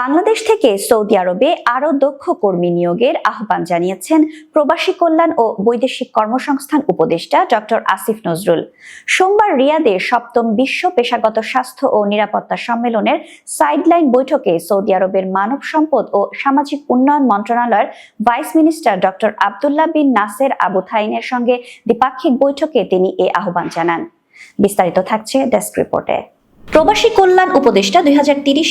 বাংলাদেশ থেকে সৌদি আরবে আরও দক্ষ কর্মী নিয়োগের আহ্বান জানিয়েছেন প্রবাসী কল্যাণ ও বৈদেশিক কর্মসংস্থান উপদেষ্টা ডক্টর আসিফ নজরুল। সোমবার রিয়াদে সপ্তম বিশ্ব পেশাগত স্বাস্থ্য ও নিরাপত্তা সম্মেলনের সাইডলাইন বৈঠকে সৌদি আরবের মানব সম্পদ ও সামাজিক উন্নয়ন মন্ত্রণালয়ের vice minister doctor Abdullah bin Nasser Abu থাইনের সঙ্গে দ্বিপাক্ষিক বৈঠকে তিনি এ আহ্বান জানান। বিস্তারিত থাকছে ডেস্ক রিপোর্টে। প্রবাসী কল্যাণ উপদেষ্টা দুই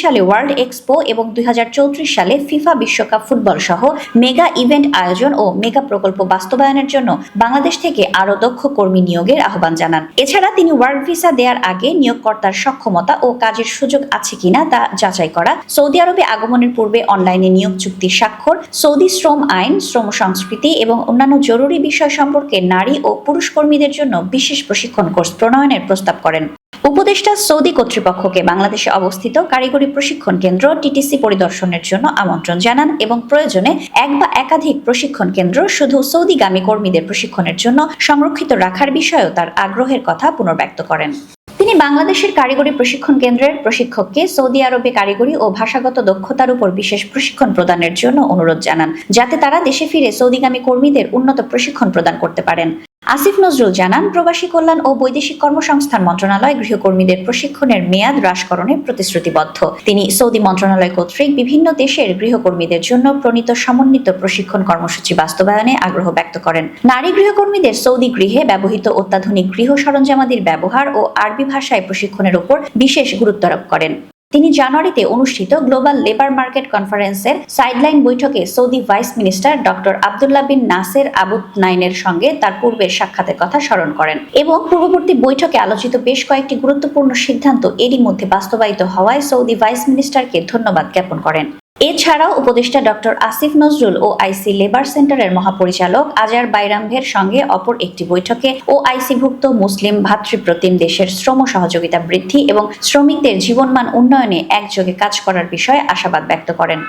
সালে ওয়ার্ল্ড এক্সপো এবং দুই হাজার চৌত্রিশ সালে ফিফা বিশ্বকাপ ফুটবল সহ মেগা ইভেন্ট আয়োজন ও মেগা প্রকল্প বাস্তবায়নের জন্য বাংলাদেশ থেকে আরও দক্ষ কর্মী নিয়োগের আহ্বান জানান। এছাড়া তিনি ওয়ার্ক ভিসা দেওয়ার আগে নিয়োগকর্তার সক্ষমতা ও কাজের সুযোগ আছে কিনা তা যাচাই করা, সৌদি আরবে আগমনের পূর্বে অনলাইনে নিয়োগ চুক্তির স্বাক্ষর, সৌদি শ্রম আইন, শ্রম সংস্কৃতি এবং অন্যান্য জরুরি বিষয় সম্পর্কে নারী ও পুরুষ কর্মীদের জন্য বিশেষ প্রশিক্ষণ কোর্স প্রণয়নের প্রস্তাব করেন। উপদেষ্টা সৌদি কর্তৃপক্ষকে বাংলাদেশে অবস্থিত কারিগরি প্রশিক্ষণ কেন্দ্র টিটিসি পরিদর্শনের জন্য আমন্ত্রণ জানান এবং প্রয়োজনে এক বা একাধিক প্রশিক্ষণ কেন্দ্র শুধু সৌদিগামী কর্মীদের প্রশিক্ষণের জন্য সংরক্ষিত রাখার বিষয়েও তার আগ্রহের কথা পুনর্ব্যক্ত করেন। তিনি বাংলাদেশের কারিগরি প্রশিক্ষণ কেন্দ্রের প্রশিক্ষককে সৌদি আরবে কারিগরি ও ভাষাগত দক্ষতার উপর বিশেষ প্রশিক্ষণ প্রদানের জন্য অনুরোধ জানান, যাতে তারা দেশে ফিরে সৌদিগামী কর্মীদের উন্নত প্রশিক্ষণ প্রদান করতে পারেন। আসিফ নজরুল জানান, প্রবাসী কল্যাণ ও বৈদেশিক কর্মসংস্থান মন্ত্রণালয় গৃহকর্মীদের প্রশিক্ষণের মেয়াদ হ্রাসকরণে প্রতিশ্রুতিবদ্ধ। তিনি সৌদি মন্ত্রণালয় কর্তৃক বিভিন্ন দেশের গৃহকর্মীদের জন্য প্রণীত সমন্বিত প্রশিক্ষণ কর্মসূচি বাস্তবায়নে আগ্রহ ব্যক্ত করেন। নারী গৃহকর্মীদের সৌদি গৃহে ব্যবহৃত অত্যাধুনিক গৃহ সরঞ্জামাদির ব্যবহার ও আরবি ভাষায় প্রশিক্ষণের উপর বিশেষ গুরুত্ব আরোপ করেন। তিনি জানুয়ারিতে অনুষ্ঠিত গ্লোবাল লেবার মার্কেট কনফারেন্সের সাইডলাইন বৈঠকে Saudi vice minister doctor Abdullah bin Nasser আবুদ নাইনের সঙ্গে তার পূর্বের সাক্ষাতের কথা স্মরণ করেন এবং পূর্ববর্তী বৈঠকে আলোচিত বেশ কয়েকটি গুরুত্বপূর্ণ সিদ্ধান্ত এরই মধ্যে বাস্তবায়িত হওয়ায় সৌদি ভাইস মিনিস্টারকে ধন্যবাদ জ্ঞাপন করেন। এছাড়াও উপদেষ্টা ডক্টর আসিফ নজরুল ও আইসি লেবার সেন্টারের মহাপরিচালক আজার বাইরামভের সঙ্গে অপর একটি বৈঠকে ও আইসিভুক্ত মুসলিম ভাতৃপ্রতিম দেশের শ্রম সহযোগিতা বৃদ্ধি এবং শ্রমিকদের জীবনমান উন্নয়নে একযোগে কাজ করার বিষয়ে আশাবাদ ব্যক্ত করেন।